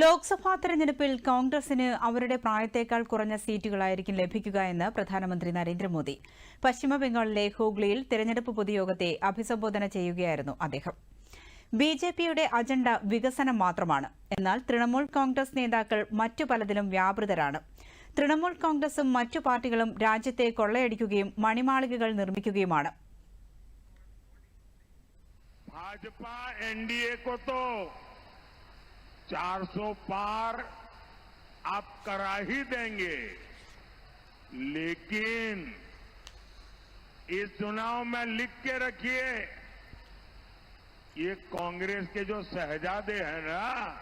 ലോക്സഭാ തെരഞ്ഞെടുപ്പിൽ കോൺഗ്രസിന് അവരുടെ പ്രായത്തേക്കാൾ കുറഞ്ഞ സീറ്റുകളായിരിക്കും ലഭിക്കുക എന്ന് പ്രധാനമന്ത്രി നരേന്ദ്രമോദി. പശ്ചിമ ബംഗാളിലെ ഹൂഗ്ലിയിൽ തെരഞ്ഞെടുപ്പ് പൊതുയോഗത്തെ അഭിസംബോധന ചെയ്യുകയായിരുന്നു അദ്ദേഹം. ബി ജെ പിയുടെ അജണ്ട വികസനം മാത്രമാണ്. എന്നാൽ തൃണമൂൽ കോൺഗ്രസ് നേതാക്കൾ മറ്റു പലതിലും വ്യാപൃതരാണ്. തൃണമൂൽ കോൺഗ്രസും മറ്റു പാർട്ടികളും രാജ്യത്തെ കൊള്ളയടിക്കുകയും മണിമാളികകൾ നിർമ്മിക്കുകയുമാണ്. ഭാജപ എൻ ഡി 400 पार आप करा ही देंगे। लेकिन इस चुनाव में लिख के रखिए, ये कांग्रेस के जो शहजादे हैं ना,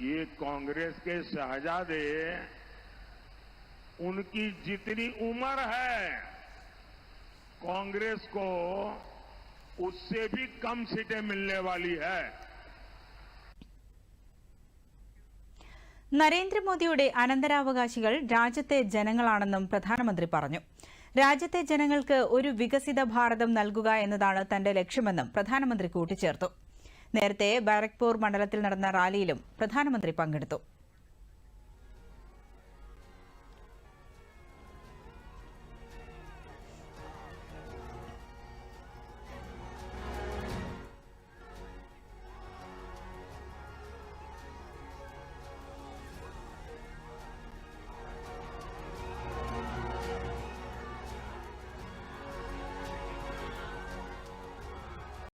ये कांग्रेस के शहजादे, उनकी जितनी उम्र है, कांग्रेस को उससे भी कम सीटें मिलने वाली है। നരേന്ദ്രമോദിയുടെ അനന്തരാവകാശികൾ രാജ്യത്തെ ജനങ്ങളാണെന്നും പ്രധാനമന്ത്രി പറഞ്ഞു. രാജ്യത്തെ ജനങ്ങൾക്ക് ഒരു വികസിത ഭാരതം നൽകുക എന്നതാണ് തന്റെ ലക്ഷ്യമെന്നും പ്രധാനമന്ത്രി കൂട്ടിച്ചേർത്തു. നേരത്തെ ബാരക്പൂർ മണ്ഡലത്തിൽ നടന്ന റാലിയിലും പ്രധാനമന്ത്രി പങ്കെടുത്തു.